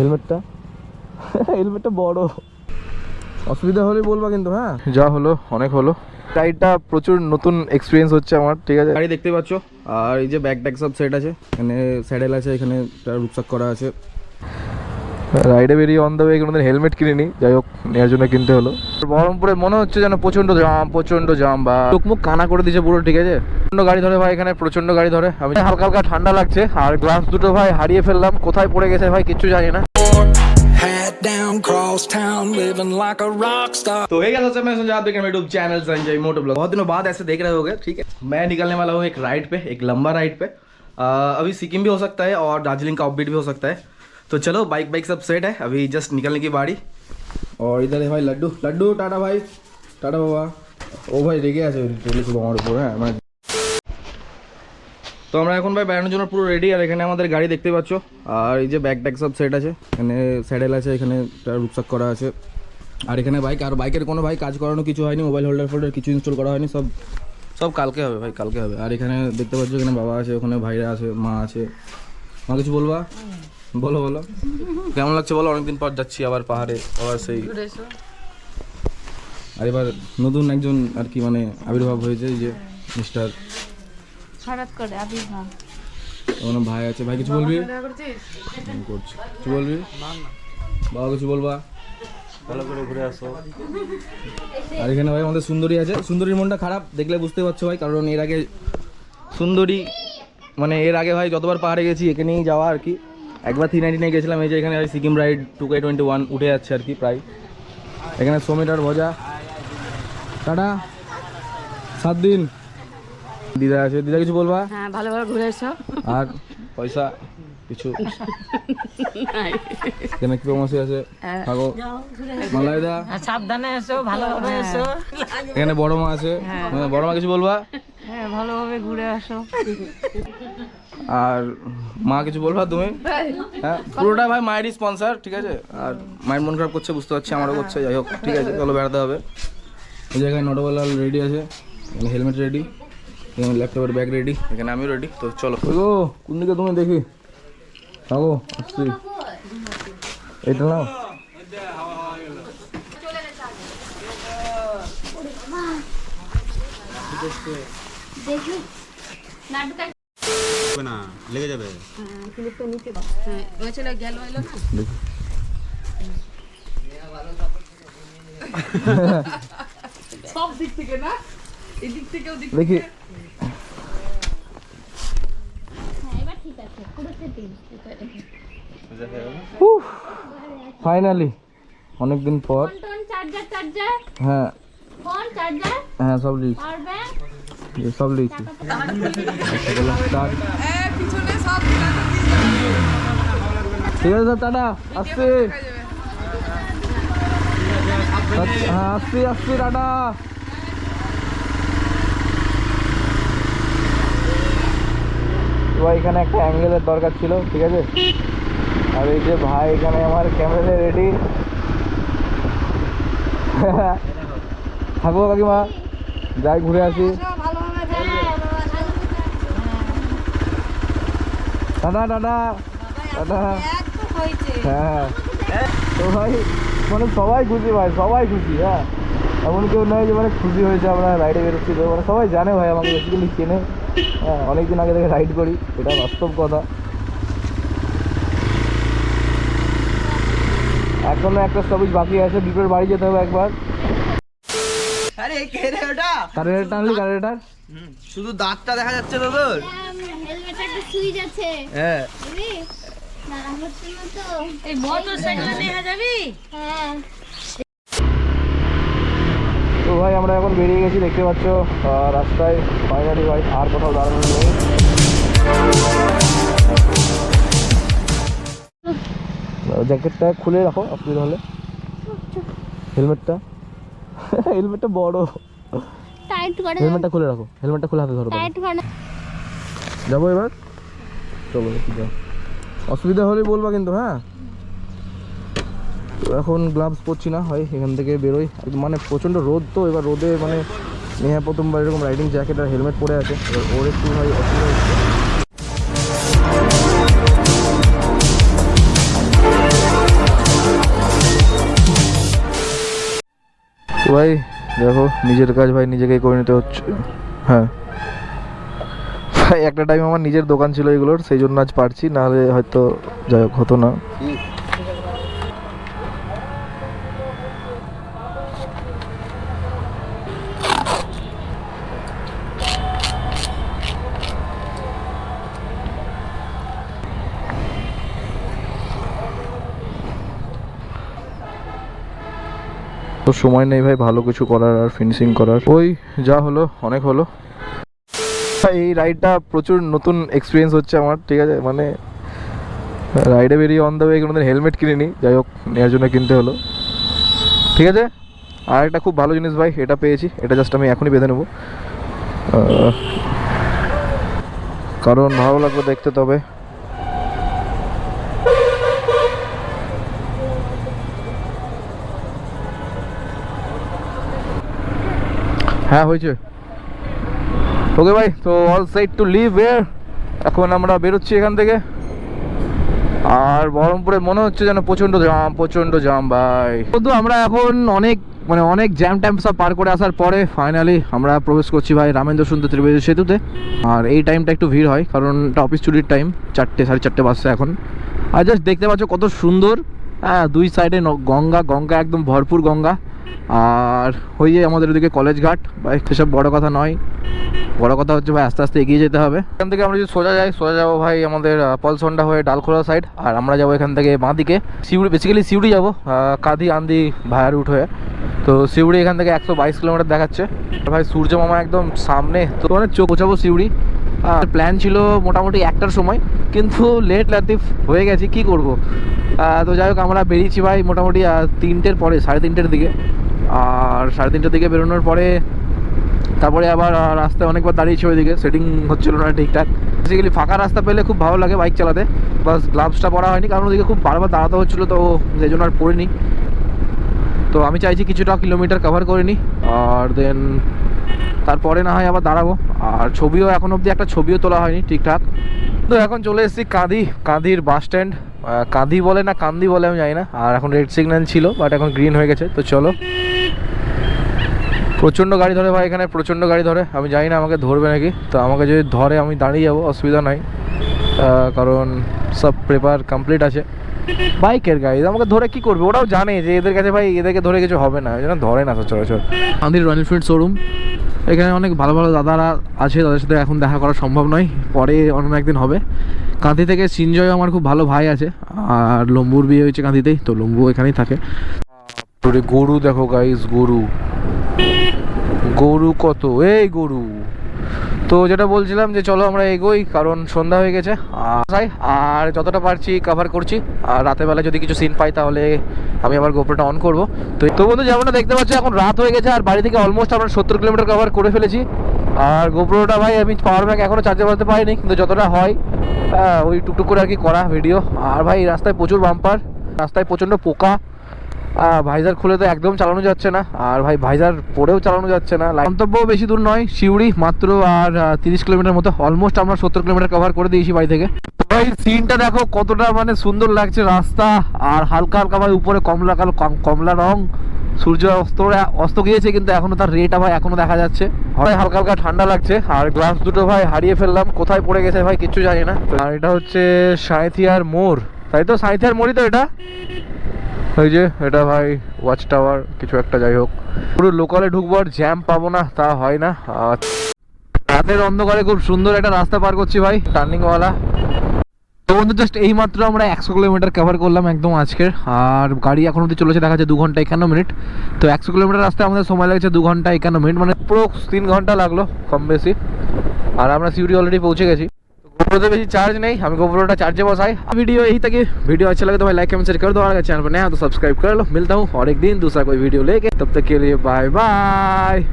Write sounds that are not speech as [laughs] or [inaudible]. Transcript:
হেলমেটটা? [laughs] হেলমেটটা বড়। অসুবিধা হলে বলবা কিন্তু হ্যাঁ? যা হলো অনেক হলো। গাড়িটা প্রচুর নতুন এক্সপিরিয়েন্স হচ্ছে আমার ঠিক আছে? গাড়ি দেখতে পাচ্ছ আর এই যে ব্যাগ ট্যাগ সব সেট আছে এখানে স্যাডেল আছে এখানে রূপসাক করা আছে। রাইডে বেরিয়ে অন দ্য ওয়ে কোনোদিন হেলমেট কিনিনি যাই হোক নেওয়ার জন্য কিনতে হলো বহরমপুরে মনে হচ্ছে যেন প্রচণ্ড জাম প্রচণ্ড জাম বা চোখ মুখ কানা করে দিয়েছে পুরো ঠিক আছে প্রচণ্ড গাড়ি ধরে ভাই এখানে প্রচণ্ড গাড়ি ধরে আমি হালকা হালকা ঠান্ডা লাগছে আর গ্লাস দুটো ভাই হারিয়ে ফেললাম কোথায় পড়ে গেছে ভাই কিচ্ছু জানি না Hat down, cross town, living like a rock star. तो है क्या सबसे मैं संजय आप देख रहे हैं YouTube channel Sanjay moto vlog बहुत दिनों बाद ऐसे देख रहे होगे ठीक है मैं निकलने वाला हूँ एक राइड पे एक लंबा राइड पे आ, अभी सिक्किम भी हो सकता है और दार्जिलिंग का ऑफबीट भी हो सकता है तो चलो बाइक बाइक सब सेट है अभी जस्ट निकलने की बारी और इधर है भाई लड्डू लड्डू टाटा भाई टाटा बाबा ও ভাই রেগে আছে চলে শুধু আমার উপর হ্যাঁ মানে তো আমরা এখন ভাই বেড়ানোর জন্য পুরো রেডি আর এখানে আমাদের গাড়ি দেখতে পাচ্ছ আর এই যে ব্যাগ ট্যাগ সব সেট আছে এখানে স্যাডেল আছে এখানে রুকসাক করা আছে আর এখানে বাইক আর বাইকের কোনো ভাই কাজ করানো কিছু হয়নি মোবাইল হোল্ডার ফোল্ডার কিছু ইনস্টল করা হয়নি সব সব কালকে হবে ভাই কালকে হবে আর এখানে দেখতে পাচ্ছ এখানে বাবা আছে ওখানে ভাইরা আছে মা আছে মা কিছু বলবা? বলো বলো। কেমন লাগছে বলো? অনেকদিন পর যাচ্ছি আবার পাহাড়ে আবার সেই আর এবার নতুন একজন আর কি মানে আবির্ভাব হয়েছে যে মিস্টার হঠাৎ করে আবির্ভাব ওখানে ভাই আছে। ভাই কিছু বলবি? করছি। কিছু বলবি? বাবা কিছু বলবা? ভালো করে ঘুরে আসো। আর এখানে ভাই আমাদের সুন্দরী আছে। সুন্দরীর মনটা খারাপ দেখলে বুঝতে পারছ ভাই কারণ এর আগে সুন্দরী মানে এর আগে ভাই যতবার পাহাড়ে গেছি একে নিয়েই যাওয়া আর কি। একবার থ্রি নাইনটি নিয়ে গেছিলাম এই যে এখানে Sikkim ride two K twenty one উঠে যাচ্ছে আর কি প্রায়। এখানে সোমেটার ভজা। টাটা। সাত দিন। দিদা আছে। দিদা কিছু বলবা? হ্যাঁ ভালো ভালো ঘুরে এসো। আর পয়সা কিছু? কেন কি প্রমোশন আছে? থাকো মালাইদা। সাবধানে এসো ভালোভাবে এসো। এখানে বড় মা আছে। হ্যাঁ, বড় মা কিছু বলবা? হ্যাঁ ভালোভাবে ঘুরে আসো। আর মা কিছু বলবা তুমি? হ্যাঁ পুরোটা ভাই মায়েরই স্পন্সর ঠিক আছে? আর মায়ের মন খারাপ করছে বুঝতে পারছি আমারও করছে যাই হোক ঠিক আছে চলো বেড়াতে হবে। এই জায়গায় নটোবেলাল রেডি আছে হেলমেট রেডি এখানে ল্যাপটপের ব্যাগ রেডি এখানে আমিও রেডি তো চলো। গো কোন দিকে তুমি দেখি। থাকো আসছি। এটা নাও। না লেগে যাবে। ওই ছেলে গেল এলো না? সব দিক থেকে না? এদিক থেকেও দিক দেখি। ফাইনালি অনেকদিন পর। হ্যাঁ। হ্যাঁ সব ব্যাংক সব লিখছি। ঠিক আছে, টাটা, আসছি। হ্যাঁ আসছি আসছি, টাটা। ভাই এখানে একটা অ্যাঙ্গেলের দরকার ছিল, ঠিক আছে? আর এই যে ভাই এখানে আমার ক্যামেরা রেডি থাকব কাকিমা, যাই ঘুরে আসি। টাটা টাটা টাটা হ্যাঁ। তো ভাই মানে সবাই খুশি ভাই সবাই খুশি হ্যাঁ। এমন কেউ নয় যে মানে খুশি হয়েছে আমরা রাইডে বেরোচ্ছি তো। মানে সবাই জানে ভাই আমাকে বেসিক্যালি চেনে। হ্যাঁ অনেকদিন আগে থেকে রাইড করি এটা বাস্তব কথা। এখনও একটা স্টপেজ বাকি আছে দুটোর বাড়ি যেতে হবে একবার। আরে কে রে ওটা? কারেন্টার টানলি কারেন্টার শুধু দাঁতটা দেখা যাচ্ছে তো তোর? হেলমেটে একটা সুইচ আছে। হ্যাঁ। দাঁড়া হচ্ছে না তো। এই নিয়ে যাবি? হ্যাঁ। তো ভাই আমরা এখন বেরিয়ে গেছি দেখতে পাচ্ছ রাস্তায়। ফাইনালি ভাই আর কোথাও দাঁড়ানো নেই। জ্যাকেটটা খুলে রাখো আপনি তাহলে হেলমেটটা হেলমেটটা বড়। টাইট করে হেলমেটটা খুলে রাখো। হেলমেটটা খুলে হাতে ধরো টাইট করে যাব এবার? চলো দেখি যাও। অসুবিধা হলে বলবা কিন্তু হ্যাঁ? তো এখন গ্লাভস পরছি না হয় এখান থেকে বেরোই। মানে প্রচণ্ড রোদ তো এবার রোদে মানে নেহা প্রথমবার এরকম রাইডিং জ্যাকেট আর হেলমেট পরে আছে। এবার ওর একটু ভাই অসুবিধা হচ্ছে। ভাই দেখো, নিজের কাজ ভাই নিজেকেই করে নিতে হচ্ছে। হ্যাঁ। ভাই, একটা টাইম আমার নিজের দোকান ছিল এগুলোর, সেই জন্য আজ পারছি, নাহলে হয়তো যাই হোক, হতো না। তো সময় নেই ভাই, ভালো কিছু করার আর ফিনিশিং করার। ওই যা হলো, অনেক হলো। এই রাইডটা প্রচুর নতুন এক্সপিরিয়েন্স হচ্ছে আমার, ঠিক আছে? মানে রাইডে বেরিয়ে অন দ্য ওয়ে কোনোদিন হেলমেট কিনিনি, যাই হোক নেওয়ার জন্য কিনতে হলো। ঠিক আছে? আর একটা খুব ভালো জিনিস ভাই, এটা পেয়েছি, এটা জাস্ট আমি এখনই বেঁধে নেব। কারণ ভালো লাগবে দেখতে তবে। হ্যাঁ হয়েছে। ওকে ভাই তো অল সাইড টু লিভ ওয়ার এখন আমরা বেরোচ্ছি এখান থেকে। আর বহরমপুরে মনে হচ্ছে যেন প্রচণ্ড জাম প্রচণ্ড জাম ভাই কিন্তু আমরা এখন অনেক মানে অনেক জ্যাম ট্যাম সব পার করে আসার পরে ফাইনালি আমরা প্রবেশ করছি ভাই রামেন্দ্র সুন্দর ত্রিবেদী সেতুতে। আর এই টাইমটা একটু ভিড় হয়, কারণ এটা অফিস ছুটির টাইম চারটে, সাড়ে চারটে বাজছে এখন। আর জাস্ট দেখতে পাচ্ছ কত সুন্দর। হ্যাঁ দুই সাইডে গঙ্গা গঙ্গা একদম ভরপুর গঙ্গা। আর ওই যে আমাদের ওদিকে কলেজ ঘাট, ভাই, সেসব বড় কথা নয়। বড় কথা হচ্ছে, ভাই, আস্তে আস্তে এগিয়ে যেতে হবে। এখান থেকে আমরা যদি সোজা যাই, সোজা যাব, ভাই, আমাদের পলসন্ডা হয়ে ডালখোলা সাইড আর আমরা যাব এখান থেকে বাঁ দিকে। সিউড়ি বেসিক্যালি সিউড়ি যাব কাঁদি, আন্দি ভায়া রুট হয়ে। তো সিউড়ি এখান থেকে একশো বাইশ কিলোমিটার দেখাচ্ছে। ভাই, সূর্য মামা একদম সামনে, তো মানে চোখ গোছাবো সিউড়ি। আর প্ল্যান ছিল মোটামুটি একটার সময়, কিন্তু লেট লাতিফ হয়ে গেছি, কি করব? তো যাই হোক, আমরা বেরিয়েছি ভাই মোটামুটি তিনটের পরে, সাড়ে তিনটের দিকে। আর সাড়ে তিনটের দিকে বেরোনোর পরে, তারপরে আবার রাস্তায় অনেকবার দাঁড়িয়েছি ওইদিকে সেটিং হচ্ছিল না ঠিকঠাক। বেসিক্যালি ফাঁকা রাস্তা পেলে খুব ভালো লাগে বাইক চালাতে বাস গ্লাভসটা পরা হয়নি, কারণ ওদিকে খুব বারবার দাঁড়াতে হচ্ছিল, তো সেই জন্য আর পরিনি তো আমি চাইছি কিছুটা কিলোমিটার কভার করে নিই আর দেন তারপরে না হয় আবার দাঁড়াবো। আর ছবিও এখন অবধি একটা ছবিও তোলা হয়নি ঠিকঠাক। তো এখন চলে এসেছি কাঁদি, কাঁদির বাস স্ট্যান্ড কাঁদি বলে না, কান্দি বলে আমি জানি না। আর এখন রেড সিগন্যাল ছিল বাট এখন গ্রিন হয়ে গেছে, তো চলো। প্রচণ্ড গাড়ি ধরে ভাই এখানে, প্রচণ্ড গাড়ি ধরে। আমি জানি না আমাকে ধরবে নাকি, তো আমাকে যদি ধরে আমি দাঁড়িয়ে যাব, অসুবিধা নাই। কারণ সব পেপার কমপ্লিট আছে। বাইকের গাড়ি আমাকে ধরে কি করবে? ওরাও জানে যে এদের কাছে ভাই এদেরকে ধরে কিছু হবে না জন্য ধরে না সচরাচর। আমাদের রয়্যাল এনফিল্ড শোরুম। এখানে অনেক ভালো ভালো দাদারা আছে তাদের সাথে এখন দেখা করা সম্ভব নয়। পরে অন্য একদিন হবে। কাঁথি থেকে সিনজয় আমার খুব ভালো ভাই আছে আর লম্বুর বিয়ে হয়েছে কাঁথিতেই তো লম্বু এখানেই থাকে। গরু দেখো গাইস গরু। গরু কত? এই গরু। তো যেটা বলছিলাম যে চলো আমরা এগোই, কারণ সন্ধ্যা হয়ে গেছে। আর যতটা পারছি কভার করছি। আর বেলা যদি কিছু সিন পাই তাহলে আমি আবার গোপ্রোটা অন করব। তো তো বন্ধু যেমনটা দেখতে পাচ্ছি, এখন রাত হয়ে গেছে, আর বাড়ি থেকে অলমোস্ট আমরা সত্তর কিলোমিটার কভার করে ফেলেছি। আর গোপ্রোটা ভাই, আমি পাওয়ার ব্যাংক এখনও চার্জে বলতে পারিনি, কিন্তু যতটা হয় ওই টুকটুক করে আর কি করা ভিডিও আর ভাই, রাস্তায় প্রচুর বাম্পার রাস্তায় প্রচণ্ড পোকা। ভাইজার খুলে তো একদম চালানো যাচ্ছে না। আর ভাই ভাইজার পরেও চালানো যাচ্ছে না। গন্তব্য বেশি দূর নয় শিউড়ি মাত্র আর তিরিশ কিলোমিটার মতো। অলমোস্ট আমরা সত্তর কিলোমিটার কভার করে দিয়েছি বাড়ি থেকে। ভাই সিনটা দেখো কতটা মানে সুন্দর লাগছে রাস্তা। আর হালকা হালকা ভাই উপরে কমলা কালো কম- কমলা রং। সূর্য অস্ত অস্ত গিয়েছে কিন্তু এখনও তার রেট ভাই এখনও দেখা যাচ্ছে। ভাই হালকা হালকা ঠান্ডা লাগছে। আর গ্লাস দুটো ভাই হারিয়ে ফেললাম। কোথায় পড়ে গেছে ভাই কিচ্ছু জানি না। আর এটা হচ্ছে সাঁথিয়ার মোড়। তাই তো সাঁথিয়ার মোড়ই তো এটা? ওই যে, এটা ভাই ওয়াচ টাওয়ার কিছু একটা যাই হোক। পুরো লোকালে ঢুকবো আর জ্যাম পাবো না, তা হয় না। রাতের অন্ধকারে খুব সুন্দর একটা রাস্তা পার করছি ভাই টার্নিংওয়ালা তো বন্ধু জাস্ট এই মাত্র আমরা একশো কিলোমিটার কভার করলাম একদম আজকের। আর গাড়ি এখন অব্দি চলেছে, দেখা যাচ্ছে দু ঘণ্টা একান্ন মিনিট। তো একশো কিলোমিটার রাস্তায় আমাদের সময় লাগছে দু ঘণ্টা একান্ন মিনিট মানে পুরো তিন ঘণ্টা লাগল, কম বেশি। আর আমরা সিউড়ি অলরেডি পৌঁছে গেছি। गोप्रो बेसी चार्ज नहीं हम गोप्रो चार्जे आए। वीडियो यही तक वीडियो अच्छा लगे तो भाई लाइक कमेंट शेयर कर दो। अगर चैनल पर नया तो सब्सक्राइब कर लो। मिलता हूँ और एक दिन दूसरा कोई वीडियो लेके। तब तक के लिए बाय बाय